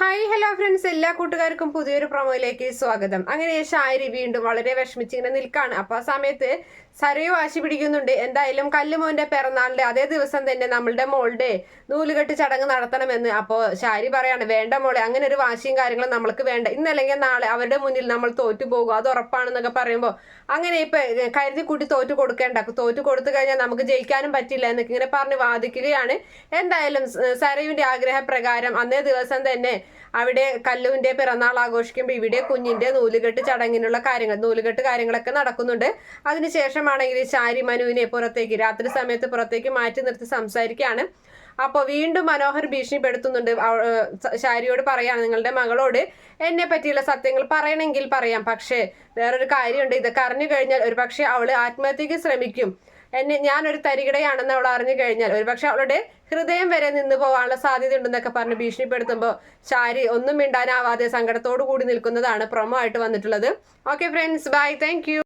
Hi hello friends എല്ലാ കൂട്ടുകാർക്കും പുതിയൊരു പ്രൊമോയിലേക്ക് സ്വാഗതം. അങ്ങനെ ഷാരി വീണ്ടും വളരെ വിഷമിച്ച് ഇങ്ങനെ നിൽക്കാണ്. അപ്പൊ ആ സമയത്ത് സരയു വാശി പിടിക്കുന്നുണ്ട്. എന്തായാലും കല്ലുമോന്റെ പിറന്നാളിന്റെ അതേ ദിവസം തന്നെ നമ്മളുടെ മോളുടെ നൂലുകെട്ട് ചടങ്ങ് നടത്തണമെന്ന് അപ്പോൾ ഷാരി പറയാണ്. വേണ്ട മോളെ അങ്ങനെ ഒരു വാശിയും കാര്യങ്ങളും നമ്മൾക്ക് വേണ്ട. ഇന്നല്ലെങ്കിൽ നാളെ അവരുടെ മുന്നിൽ നമ്മൾ തോറ്റു പോകും. അത് ഉറപ്പാണെന്നൊക്കെ പറയുമ്പോൾ അങ്ങനെ ഇപ്പൊ കരുതി കൂട്ടി തോറ്റു കൊടുക്കേണ്ട. തോറ്റു കൊടുത്തു കഴിഞ്ഞാൽ നമുക്ക് ജയിക്കാനും പറ്റില്ല എന്നൊക്കെ ഇങ്ങനെ പറഞ്ഞ് വാദിക്കുകയാണ്. എന്തായാലും സരയുവിന്റെ ആഗ്രഹപ്രകാരം അന്നേ ദിവസം തന്നെ അവിടെ കല്ലുവിന്റെ പിറന്നാൾ ആഘോഷിക്കുമ്പോൾ ഇവിടെ കുഞ്ഞിന്റെ നൂലുകെട്ട് ചടങ്ങിനുള്ള കാര്യങ്ങൾ നൂലുകെട്ട് കാര്യങ്ങളൊക്കെ നടക്കുന്നുണ്ട്. അതിനുശേഷമാണെങ്കിൽ ശാരി മനുവിനെ പുറത്തേക്ക് രാത്രി സമയത്ത് പുറത്തേക്ക് മാറ്റി നിർത്തി സംസാരിക്കുകയാണ്. അപ്പോൾ വീണ്ടും മനോഹർ ഭീഷണിപ്പെടുത്തുന്നുണ്ട്. ശാരിയോട് പറയാണ് നിങ്ങളുടെ മകളോട് എന്നെ പറ്റിയുള്ള സത്യങ്ങൾ പറയണമെങ്കിൽ പറയാം. പക്ഷേ വേറൊരു കാര്യമുണ്ട്. ഇതൊക്കെ അറിഞ്ഞു കഴിഞ്ഞാൽ ഒരു പക്ഷേ അവൾ ആത്മഹത്യക്ക് ശ്രമിക്കും. എന്നെ ഞാനൊരു തരികിടയാണെന്ന് അവൾ അറിഞ്ഞു കഴിഞ്ഞാൽ ഒരുപക്ഷെ അവളുടെ ഹൃദയം വരെ നിന്ന് പോകാനുള്ള സാധ്യത ഉണ്ടെന്നൊക്കെ പറഞ്ഞ് ഭീഷണിപ്പെടുത്തുമ്പോൾ ശാരി ഒന്നും മിണ്ടാനാവാതെ സങ്കടത്തോടു കൂടി നിൽക്കുന്നതാണ് പ്രൊമോ ആയിട്ട് വന്നിട്ടുള്ളത്. Okay friends bye thank